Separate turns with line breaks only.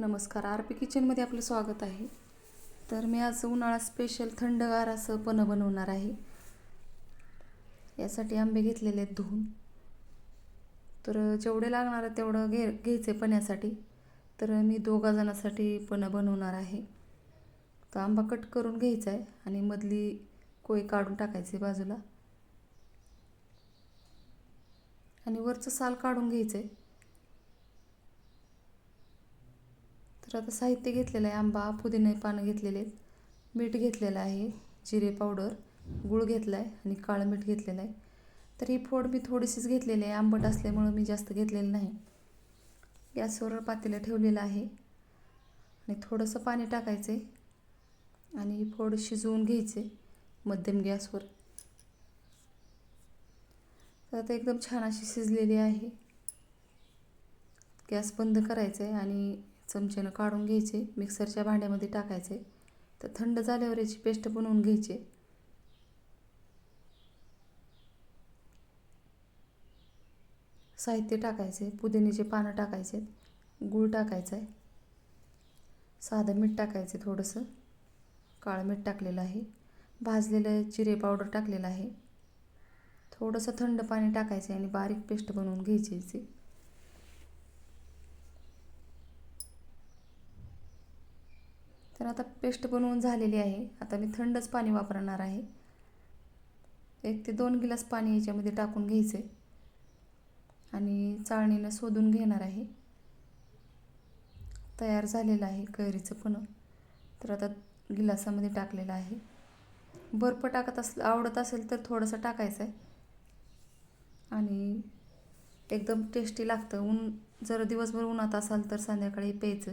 नमस्कार R P किचनमध्ये आपलं स्वागत आहे. तर मी आज उन्हाळा स्पेशल थंडगार असं पणं बनवणार आहे. यासाठी आंबे घेतलेले आहेत धुवून. तर जेवढे लागणार आहे तेवढं घे घ्यायचे पण्यासाठी. तर मी दोघा जणांसाठी पन्ह बनवणार आहे. तर आंबा कट करून घ्यायचा आहे आणि मधली कोय काढून टाकायची बाजूला. आणि वरचं साल काढून घ्यायचं आहे तर आता साहित्य घेतलेलं आहे. आंबा पुदिने पानं घेतलेले आहेत. मीठ घेतलेलं आहे. जिरे पावडर गूळ घेतला आहे आणि काळं मीठ घेतलेलं आहे. तर ही फोड मी थोडीशीच घेतलेली आहे. आंबट असल्यामुळं मी जास्त घेतलेलं नाही. गॅसवर पातेलं ठेवलेलं आहे. आणि थोडंसं पाणी टाकायचं आहे आणि ही फोड शिजवून घ्यायचे मध्यम गॅसवर. तर आता एकदम छान अशी शिजलेली आहे. गॅस बंद करायचा आहे आणि चमच्यानं काढून घ्यायचे मिक्सरच्या भांड्यामध्ये टाकायचे. तर थंड झाल्यावर याची पेस्ट बनवून घ्यायची. साहित्य टाकायचे पुदिन्याचे पानं टाकायचे गूळ टाकायचं आहे. साधं मीठ टाकायचं थोडंसं. काळं मीठ टाकलेलं आहे. भाजलेलं जिरे पावडर टाकलेलं आहे. थोडंसं थंड पाणी टाकायचं आणि बारीक पेस्ट बनवून घ्यायची तर आता पेस्ट बनवून झालेली आहे. आता मी थंडच पाणी वापरणार आहे. एक ते दोन गिलास पाणी याच्यामध्ये टाकून घ्यायचं. आहे आणि चाळणीनं शोधून घेणार आहे. तयार झालेलं आहे कैरीचं पण. तर आता गिलासामध्ये टाकलेलं आहे. बर्फ टाकत अस आवडत असेल तर थोडंसं टाकायचं आहे. आणि एकदम टेस्टी लागतं. ऊन जर दिवसभर उन्हात असाल तर संध्याकाळी प्यायचं.